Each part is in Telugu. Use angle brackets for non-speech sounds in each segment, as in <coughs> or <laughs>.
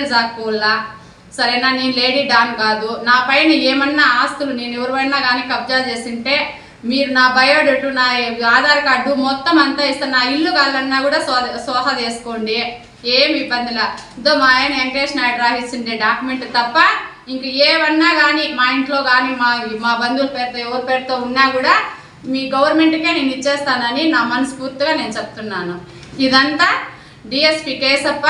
జాక్కుల్లా సరేనా నేను లేడీ డాన్ కాదు. నా పైన ఏమన్నా ఆస్తులు నేను ఎవరివైనా కానీ కబ్జా చేసింటే మీరు నా బయోడేటు నా ఆధార్ కార్డు మొత్తం అంతా ఇస్తాను నా ఇల్లు కాదన్నా కూడా సో- సోహ చేసుకోండి. ఏమి ఇబ్బందిలా. ఇదో మా ఆయన వెంకటేష్ నాయుడు రాసిస్తుండే డాక్యుమెంట్ తప్ప ఇంక ఏమన్నా కానీ మా ఇంట్లో కానీ మా మా బంధువుల పేరుతో ఎవరి పేరుతో ఉన్నా కూడా మీ గవర్నమెంట్కే నేను ఇచ్చేస్తానని నా మనస్ఫూర్తిగా నేను చెప్తున్నాను. ఇదంతా డిఎస్పి కేసప్ప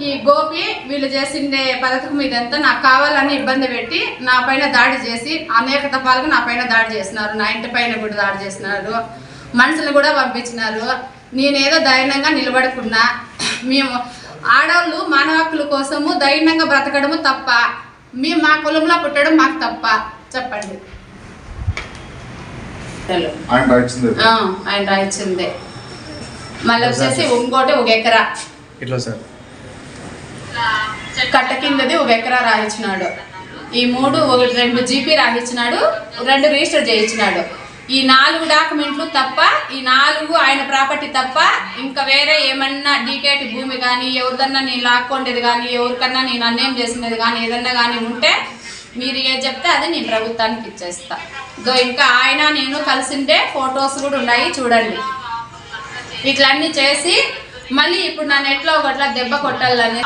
ఈ గోపి వీళ్ళు చేసిండే పథకం ఇదంతా నాకు కావాలని ఇబ్బంది పెట్టి నా పైన దాడి చేసి అనేక దఫాలుగా నా పైన దాడి చేసినారు. నా ఇంటి పైన కూడా దాడి చేసినారు. మనుషులు కూడా పంపించినారు. నేనేదో ధైర్యంగా నిలబడుకున్నా. మేము ఆడవాళ్ళు మానవ హక్కుల కోసము ధైర్యంగా బ్రతకడము తప్ప మేము మా కులంలో పుట్టడం మాకు తప్ప. చెప్పండి. ఆయన రాయించింది. ఆ, ఆయన రాయించిందే. మళ్ళీ వచ్చేసి ఇంకోటి ఒక ఎకరా. ఇట్లా సార్. కట్ట కిందది ఒక ఎకరా రాయించినాడు ఈ మూడు ఒకటి రెండు జీపీ రాయించినాడు రెండు రిజిస్టర్ చేయించినాడు ఈ నాలుగు డాక్యుమెంట్లు తప్ప ఈ నాలుగు ఆయన ప్రాపర్టీ తప్ప ఇంకా వేరే ఏమన్నా డీకేటి భూమి కానీ ఎవరిదన్నా నేను లాక్కొండేది కానీ ఎవరికన్నా నేను అన్యాయం చేసినది కానీ ఏదన్నా కానీ ఉంటే మీరు ఏది చెప్తే అది నేను ప్రభుత్వానికి ఇచ్చేస్తా. ఇదో ఇంకా ఆయన నేను కలిసిండే ఫొటోస్ కూడా ఉన్నాయి చూడండి. ఇట్లన్నీ చేసి మళ్ళీ ఇప్పుడు నన్ను ఎట్లా ఒకట్లా దెబ్బ కొట్టాలని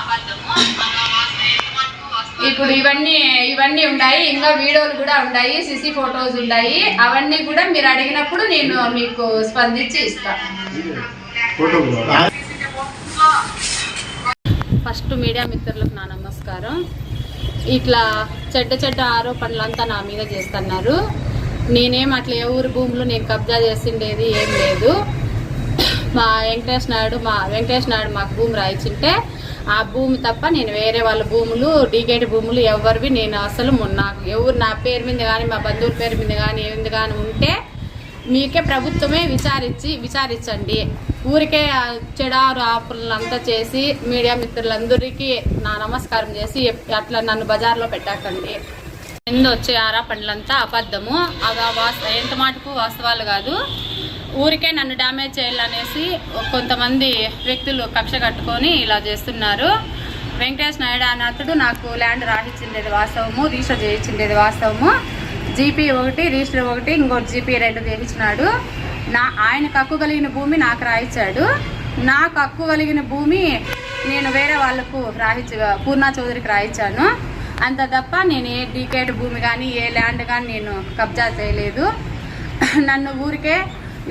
ఇప్పుడు ఇవన్నీ ఇవన్నీ ఉన్నాయి ఇంకా వీడియోలు కూడా ఉన్నాయి సిసి ఫొటోస్ ఉన్నాయి అవన్నీ కూడా మీరు అడిగినప్పుడు నేను మీకు స్పందించి ఇస్తాను ఫస్ట్ మీడియా మిత్రులకు నా నమస్కారం. ఇట్లా చెడ్డ చెడ్డ ఆరోపణలంతా నా మీద చేస్తున్నారు. నేనేం అట్లా ఏ ఊరు భూములు నేను కబ్జా చేసిండేది ఏం లేదు. మా వెంకటేష్ నాయుడు మా వెంకటేష్ నాయుడు మాకు భూమి రాయించింటే ఆ భూమి తప్ప నేను వేరే వాళ్ళ భూములు డీకేటి భూములు ఎవరివి నేను అసలు నాకు ఎవరు నా పేరు మీద కానీ మా బంధువుల పేరు మీద కానీ ఏంది కానీ ఉంటే మీకే ప్రభుత్వమే విచారించి విచారించండి ఊరికే చెడారు ఆపులంతా చేసి మీడియా మిత్రులందరికీ నా నమస్కారం చేసి అట్లా నన్ను బజార్లో పెట్టకండి. ఎందు వచ్చే ఆరా పండ్లంతా అబద్ధము. అవి వాస్త ఎంత మాటకు వాస్తవాలు కాదు. ఊరికే నన్ను డ్యామేజ్ చేయాలనేసి కొంతమంది వ్యక్తులు కక్ష కట్టుకొని ఇలా చేస్తున్నారు. వెంకటేష్ నాయుడు అనే అతడు నాకు ల్యాండ్ రాసిచ్చిండేది వాస్తవము రిజిస్టర్ చేయించిండేది వాస్తవము. జీపీ ఒకటి రిజిస్టర్ ఒకటి ఇంకోటి జీపీ రెండు చేయించినాడు. నా ఆయనకు హక్కు కలిగిన భూమి నాకు రాయించాడు నాకు హక్కు కలిగిన భూమి నేను వేరే వాళ్ళకు రాయించ పూర్ణా చౌదరికి రాయించాను అంత తప్ప నేను ఏ డీకేట్ భూమి కానీ ఏ ల్యాండ్ కానీ నేను కబ్జా చేయలేదు. నన్ను ఊరికే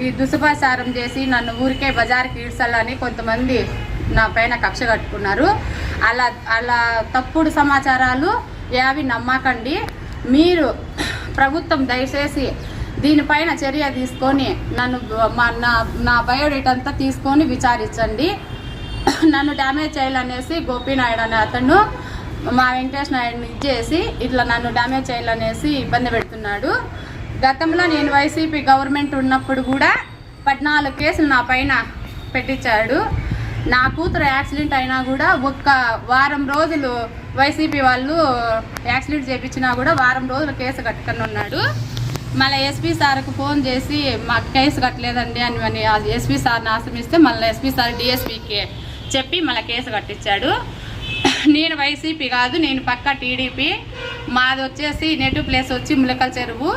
ఈ దుసపాసారం చేసి నన్ను ఊరికే బజార్కి ఈడ్చాలని కొంతమంది నా పైన కక్ష కట్టుకున్నారు. అలా అలా తప్పుడు సమాచారాలు ఏవి నమ్మకండి. మీరు ప్రభుత్వం దయచేసి దీనిపైన చర్య తీసుకొని నన్ను మా నా నా బయోడేట్ అంతా తీసుకొని విచారించండి. నన్ను డ్యామేజ్ చేయాలనేసి గోపీనాయుడు అనే అతను మా వెంకటేష్ నాయుడిని ఇచ్చేసి ఇట్లా నన్ను డ్యామేజ్ చేయాలనేసి ఇబ్బంది పెడుతున్నాడు. గతంలో నేను వైసీపీ గవర్నమెంట్ ఉన్నప్పుడు కూడా పద్నాలుగు కేసులు నా పైన పెట్టించాడు. నా కూతురు యాక్సిడెంట్ అయినా కూడా ఒక్క వారం రోజులు వైసీపీ వాళ్ళు యాక్సిడెంట్ చేయించినా కూడా వారం రోజులు కేసు కట్టుకొని ఉన్నాడు. మళ్ళీ ఎస్పీ సార్కు ఫోన్ చేసి మాకు కేసు కట్టలేదండి అని అని ఎస్పీ సార్ని ఆశ్రమిస్తే మళ్ళీ ఎస్పీ సార్ డిఎస్పీకి చెప్పి మళ్ళీ కేసు కట్టించాడు. నేను వైసీపీ కాదు నేను పక్క టీడీపీ. మాది వచ్చేసి నెటివ్ ప్లేస్ వచ్చి ములకల చెరువు.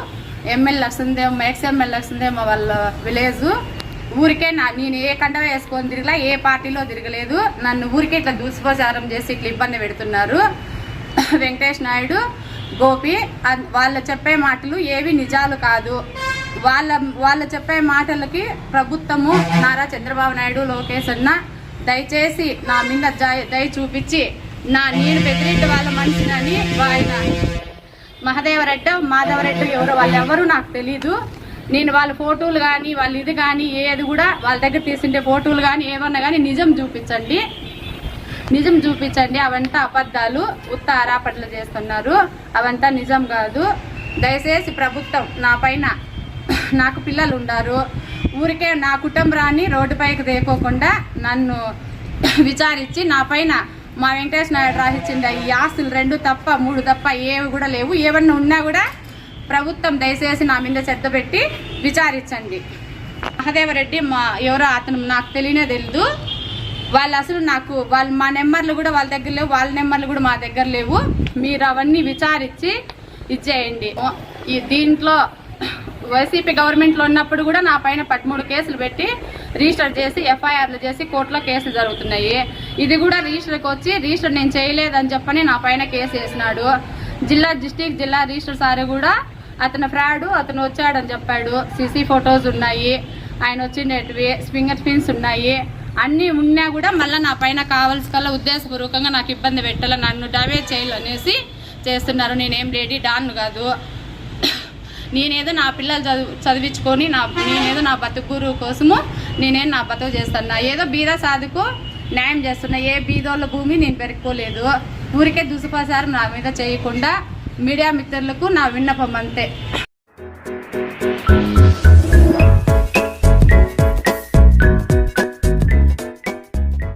ఎమ్మెల్యే వస్తుందేమో ఎక్స్ ఎమ్మెల్యే వస్తుందేమో వాళ్ళ విలేజ్ ఊరికే నా నేను ఏ కండ వేసుకొని తిరగలా ఏ పార్టీలో తిరగలేదు. నన్ను ఊరికే ఇట్లా దుష్ప్రచారం చేసి ఇట్లా ఇబ్బంది పెడుతున్నారు. <laughs> వెంకటేష్ నాయుడు గోపి వాళ్ళు చెప్పే మాటలు ఏవి నిజాలు కాదు. వాళ్ళ వాళ్ళు చెప్పే మాటలకి ప్రభుత్వము నారా చంద్రబాబు నాయుడు లోకేష్ అన్న దయచేసి నా మీద జయ- దయ చూపించి నా నేను పెద్దిరెడ్డి వాళ్ళ మనిషినని ఆయన మహదేవరెడ్డి మాధవరెడ్డి ఎవరో వాళ్ళు ఎవరు నాకు తెలీదు. నేను వాళ్ళ ఫోటోలు కానీ వాళ్ళ ఇది కానీ ఏది కూడా వాళ్ళ దగ్గర తీసిండే ఫోటోలు కానీ ఏమన్నా కానీ నిజం చూపించండి. నిజం చూపించండి. అవంతా అబద్ధాలు ఉత్త ఆరాపట్లు చేస్తున్నారు. అవంతా నిజం కాదు. దయచేసి ప్రభుత్వం నా పైన <coughs> నాకు పిల్లలు ఉన్నారు ఊరికే నా కుటుంబరాన్ని రోడ్డుపైకి దేకోకుండా నన్ను <coughs> విచారించి నా పైన మా వెంకటేష్ నాయుడు రాసిచ్చింది ఈ ఆస్తులు రెండు తప్ప మూడు తప్ప ఏవి కూడా లేవు. ఏమన్నా ఉన్నా కూడా ప్రభుత్వం దయచేసి నా మీద చెత్త పెట్టి విచారించండి. మహదేవరెడ్డి మా ఎవరో అతను నాకు తెలియనే తెలీదు. వాళ్ళు అసలు నాకు వాళ్ళు మా నెంబర్లు కూడా వాళ్ళ దగ్గర లేవు వాళ్ళ నెంబర్లు కూడా మా దగ్గర లేవు. మీరు అవన్నీ విచారించి ఇచ్చేయండి. ఈ దీంట్లో వైసీపీ గవర్నమెంట్లో ఉన్నప్పుడు కూడా నా పైన పదమూడు కేసులు పెట్టి రిజిస్టర్ చేసి ఎఫ్ఐఆర్లు చేసి కోర్టులో కేసులు జరుగుతున్నాయి. ఇది కూడా రిజిస్టర్కి వచ్చి రిజిస్టర్ నేను చేయలేదని చెప్పని నా పైన కేసు వేసినాడు. జిల్లా డిస్టిక్ జిల్లా రిజిస్టర్ సార్ కూడా అతను ఫ్రాడ్ అతను వచ్చాడని చెప్పాడు. సీసీ ఫొటోస్ ఉన్నాయి. ఆయన వచ్చినటివి ఫింగర్ ప్రింట్స్ ఉన్నాయి. అన్నీ ఉన్నా కూడా మళ్ళీ నా పైన కావాల్సి కల్లా ఉద్దేశపూర్వకంగా నాకు ఇబ్బంది పెట్టాలి నన్ను డైవేట్ చేయాలనేసి చేస్తున్నారు. నేనేం రెడీ డాన్ కాదు. నేనేదో నా పిల్లలు చదువు చదివించుకొని నా నేనేదో నా బతుకురు కోసము నేనేం నా బతుకు చేస్తున్నా. ఏదో బీద సాధుకు న్యాయం చేస్తున్నా. ఏ బీదోళ్ళ భూమి నేను పెరుక్కోలేదు ఊరికే దుసుపాసారం నా మీద చేయకుండా మీడియా మిత్రులకు నా విన్నపం అంతే.